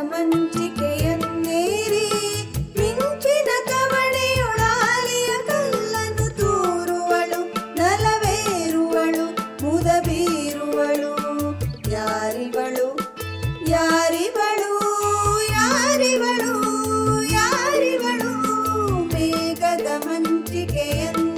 ಮಂಚಿಕೆಯನ್ನೇರಿ ಮಿಂಚಿನ ಕವಣೆಯೊಳಾಲಿಯ ಕಲ್ಲನ್ನು ತೂರುವಳು ನಲವೇರುವಳು ಮುದಬೀರುವಳು. ಯಾರಿವಳು? ಯಾರಿವಳು? ಯಾರಿವಳು? ಯಾರಿವಳು? ಮೇಘದ ಮಂಚಿಕೆಯನ್ನು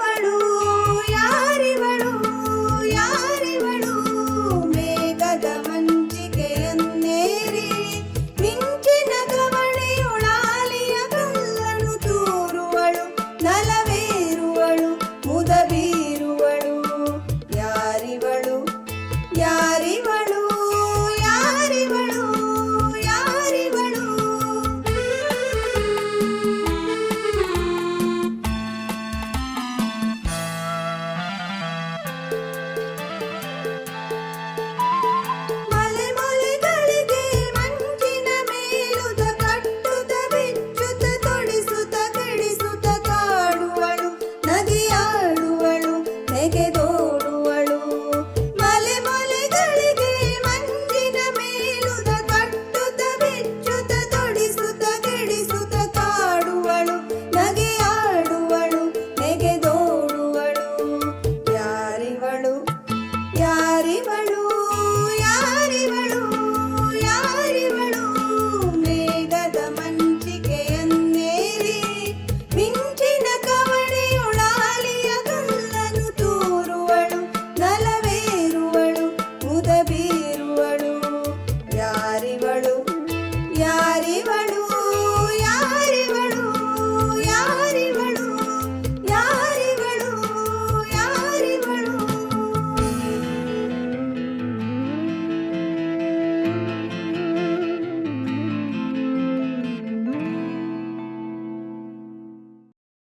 ಮರೆವಳು